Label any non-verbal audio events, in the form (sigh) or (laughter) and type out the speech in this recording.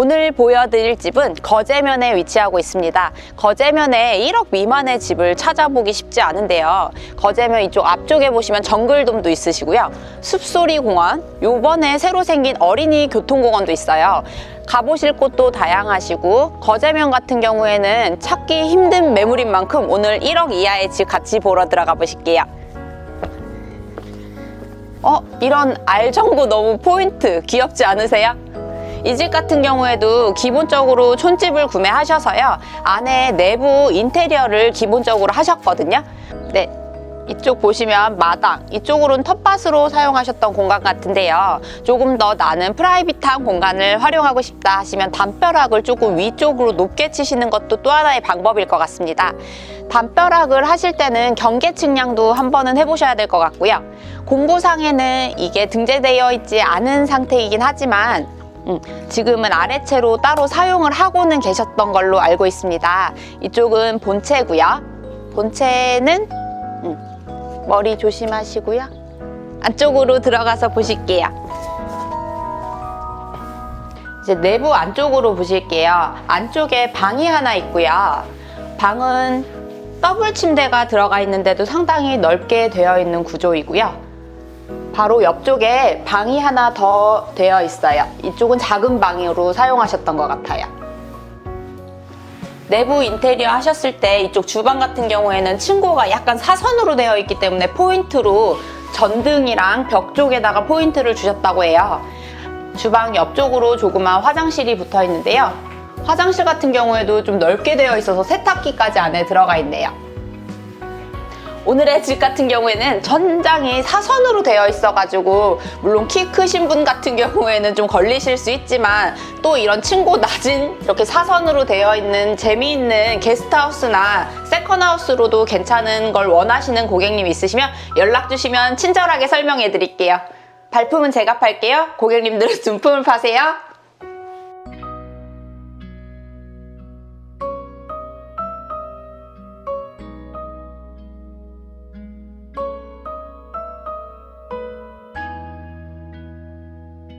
오늘 보여드릴 집은 거제면에 위치하고 있습니다. 거제면에 1억 미만의 집을 찾아보기 쉽지 않은데요. 거제면 이쪽 앞쪽에 보시면 정글돔도 있으시고요. 숲소리 공원, 요번에 새로 생긴 어린이 교통공원도 있어요. 가보실 곳도 다양하시고 거제면 같은 경우에는 찾기 힘든 매물인 만큼 오늘 1억 이하의 집 같이 보러 들어가 보실게요. 어, 이런 알정보 너무 포인트 귀엽지 않으세요? 이 집 같은 경우에도 기본적으로 촌집을 구매하셔서요. 안에 내부 인테리어를 기본적으로 하셨거든요. 네. 이쪽 보시면 마당, 이쪽으로는 텃밭으로 사용하셨던 공간 같은데요. 조금 더 나는 프라이빗한 공간을 활용하고 싶다 하시면 담벼락을 조금 위쪽으로 높게 치시는 것도 또 하나의 방법일 것 같습니다. 담벼락을 하실 때는 경계 측량도 한 번은 해보셔야 될 것 같고요. 공고상에는 이게 등재되어 있지 않은 상태이긴 하지만 음, 지금은 아래채로 따로 사용을 하고는 계셨던 걸로 알고 있습니다. 이쪽은 본체고요. 본체는 음, 머리 조심하시고요. 안쪽으로 들어가서 보실게요. 이제 내부 안쪽으로 보실게요. 안쪽에 방이 하나 있고요. 방은 더블 침대가 들어가 있는데도 상당히 넓게 되어 있는 구조이고요. 바로 옆쪽에 방이 하나 더 되어 있어요. 이쪽은 작은 방으로 사용하셨던 것 같아요. 내부 인테리어 하셨을 때 이쪽 주방 같은 경우에는 층고가 약간 사선으로 되어 있기 때문에 포인트로 전등이랑 벽 쪽에다가 포인트를 주셨다고 해요. 주방 옆쪽으로 조그만 화장실이 붙어 있는데요. 화장실 같은 경우에도 좀 넓게 되어 있어서 세탁기까지 안에 들어가 있네요. 오늘의 집 같은 경우에는 전장이 사선으로 되어 있어가지고 물론 키 크신 분 같은 경우에는 좀 걸리실 수 있지만 또 이런 층고 낮은 이렇게 사선으로 되어 있는 재미있는 게스트하우스나 세컨하우스로도 괜찮은 걸 원하시는 고객님 있으시면 연락 주시면 친절하게 설명해 드릴게요. 발품은 제가 팔게요. 고객님들은 (laughs) 준품을 파세요.